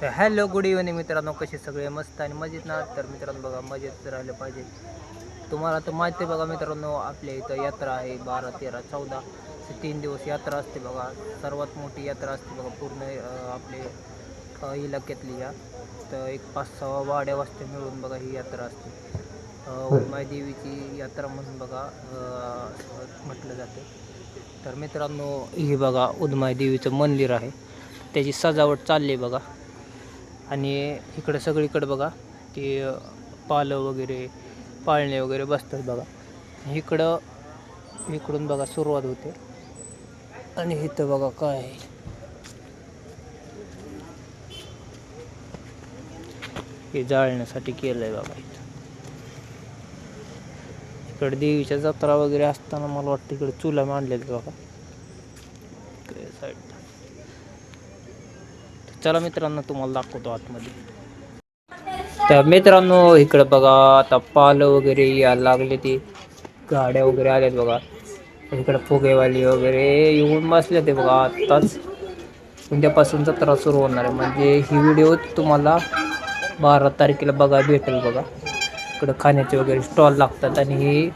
तर hello good evening मित्रांनो कसे सगळे? मस्त आणि मजेत ना? तर मित्रांनो बघा मजेत राहिलं पाहिजे. तुम्हाला तर माहिती आहे बघा मित्रांनो आपल्या इथं यात्रा आहे बारा तेरा चौदा. असे तीन दिवस यात्रा असते बघा. सर्वात मोठी यात्रा असते बघा पूर्ण आपले इलाक्यातली या. तर एक पाच सहा वाड्या वाजता मिळून बघा ही यात्रा असते. अं, उमाई देवीची यात्रा म्हणून बघा म्हटलं जाते. तर मित्रांनो ही बघा उदमाई देवीचं मंदिर आहे. त्याची सजावट चालली आहे बघा. आणि इकडं सगळीकडं बघा ते पालं वगैरे पाळणे वगैरे बसतात बघा. इकडं इकडून बघा सुरुवात होते. आणि इथं बघा काय आहे. हे जाळण्यासाठी केलं आहे बाबा इथं. इकडे देवीच्या जत्रा वगैरे असताना मला वाटतं इकडे चुला मांडलेत बाबा साईड चला मित्रांनो तुम्हाला दाखवतो आतमध्ये. तर मित्रांनो इकडं बघा आता पालं वगैरे यायला लागले ते. गाड्या वगैरे आल्यात बघा. इकडं फुगेवाली वगैरे येऊन बसले ते बघा आत्ताच. उद्यापासूनचा त्रास सुरू होणार आहे. म्हणजे ही व्हिडिओ तुम्हाला बारा तारखेला बघा भेटेल बघा. इकडं खाण्याचे वगैरे स्टॉल लागतात आणि हे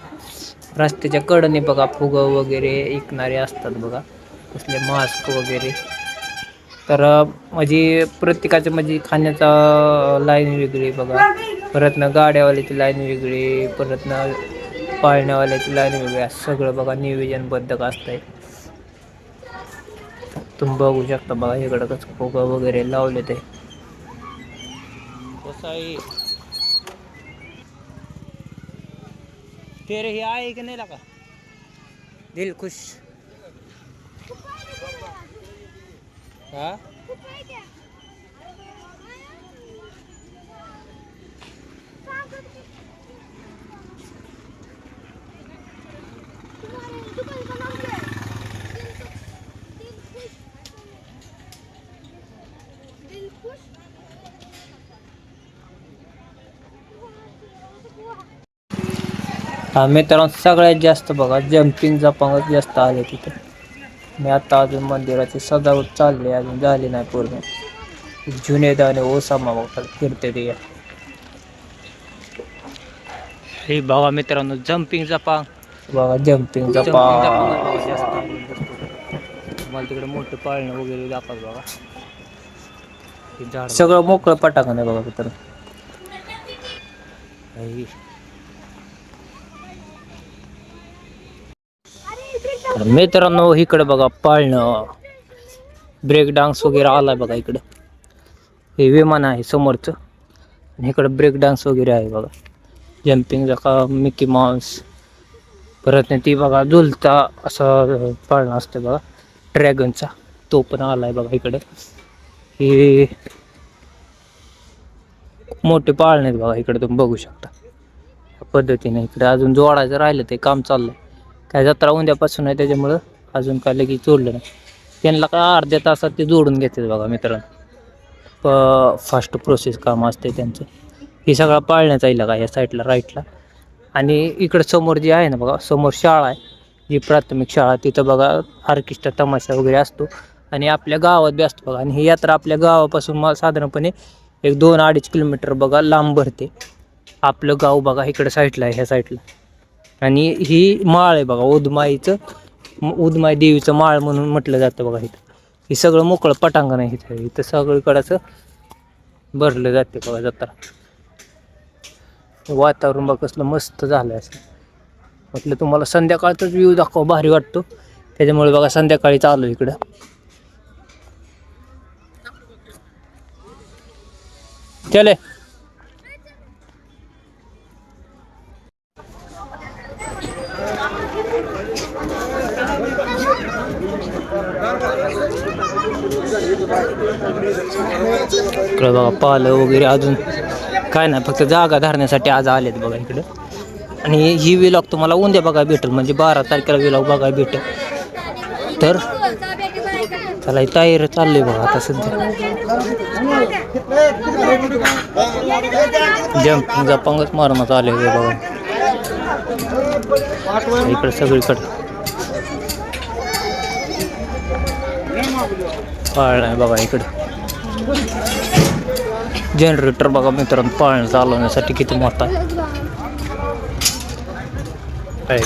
रस्त्याच्या कडने बघा फुगं वगैरे ऐकणारे असतात बघा. कसले मास्क वगैरे. तर म्हणजे प्रत्येकाचं म्हणजे खाण्याचा लाईन वेगळी बघा. परत ना गाड्यावाल्याची लाईन वेगळी परत ना पाळण्यावाल्याची लाईन वेगळी असं सगळं बघा नियोजनबद्ध असतंय. तुम्ही बघू शकता बघा इकडं कसं फुगा वगैरे लावले ते. तेरे हे आहे की नाही लागा दिल खुश. हा? हा मित्रांनो सगळ्यात जास्त बघा जम्पिंगचा पंगत जास्त आले तिथे. आणि आता अजून मंदिराची सजावट चालली अजून झाली नाही पूर्ण. जुनेद आणि ओसामा बघा फिरते ते. हे बघा मित्रांनो जम्पिंग जपांग बघा जम्पिंग जपांग मला तिकडे मोठं पाळणं वगैरे दाखवत बघा. सगळं मोकळं पटाकन आहे बघा मित्रांनो. तर मित्रांनो इकडे बघा पाळणं. ब्रेक डान्स वगैरे आला बघा इकडं. हे विमान आहे समोरचं. आणि इकडं ब्रेक डान्स वगैरे आहे बघा. जम्पिंग जका मिकी माउस परत ती बघा झुलता असं पाळणं असतं बघा. ड्रॅगनचा तो पण आलाय बघा इकडे. हे मोठे पाळणे आहेत बघा इकडे तुम्ही बघू शकता. पद्धतीने इकडे अजून जोडायचं राहिलं ते काम चाललंय. काय जत्रा उद्यापासून आहे त्याच्यामुळं अजून काय की जोडलं नाही. त्यांना का अर्ध्या तासात ते जोडून घेतात बघा मित्रांनो. प फास्ट प्रोसेस काम असते त्यांचं. हे सगळा पाळण्याचा येईल का या साईडला राईटला आणि इकडं समोर जे आहे ना बघा समोर शाळा आहे. जी प्राथमिक शाळा तिथं बघा ऑर्केस्ट्रा तमाशा वगैरे असतो. आणि आपल्या गावात बी असतो बघा. आणि ही यात्रा आपल्या गावापासून मला साधारणपणे एक दोन अडीच किलोमीटर बघा लांब भरते. आपलं गाव बघा इकडं साईडला आहे ह्या साईडला आणि ही माळ आहे बघा उदमाईचं म- उदमाई देवीचं माळ म्हणून म्हटलं जातं बघा इथं. हे सगळं मोकळं पटांगण आहे इथं. इथं सगळीकडं असं भरलं जाते बघा जत्रा. वातावरण बघ कसलं मस्त झालं असं. म्हटलं तुम्हाला संध्याकाळचाच व्ह्यू दाखवा भारी वाटतो. त्याच्यामुळे बघा संध्याकाळी चालू आहे इकडं. चले. इकडं बघा पालं वगैरे अजून काय नाही फक्त जागा धरण्यासाठी आज आलेत बघा इकडं. आणि ही विलॉग तुम्हाला उद्या बघा भेटेल म्हणजे बारा तारखेला विलॉग बघा भेटेल. तर चला तयार तयारी चालली बघा आता सध्या. जम्पिंग जपांगच मारण्यात आले हे बघा. इकडे सगळीकडे. पाळ आहे बघा इकडं. जनरेटर बघा मित्रांनो पाळणं चालवण्यासाठी किती मोठा आहे. आहे.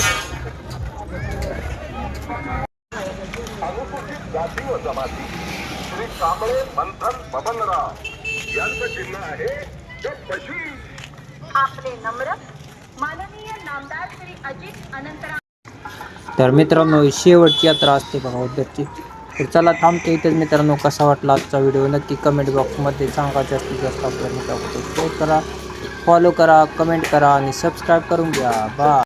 आपले नम्र माननीय नामदार श्री अजित अनंतराव तर मित्रांनो शेवटची यात्रा असते बघा उद्याची तर चला थांबते इथेच मित्रांनो कसा वाटला आजचा व्हिडिओ नक्की कमेंट बॉक्समध्ये सांगा जास्तीत जास्त आपल्याला शेअर करा फॉलो करा कमेंट करा आणि सबस्क्राईब करून घ्या. बा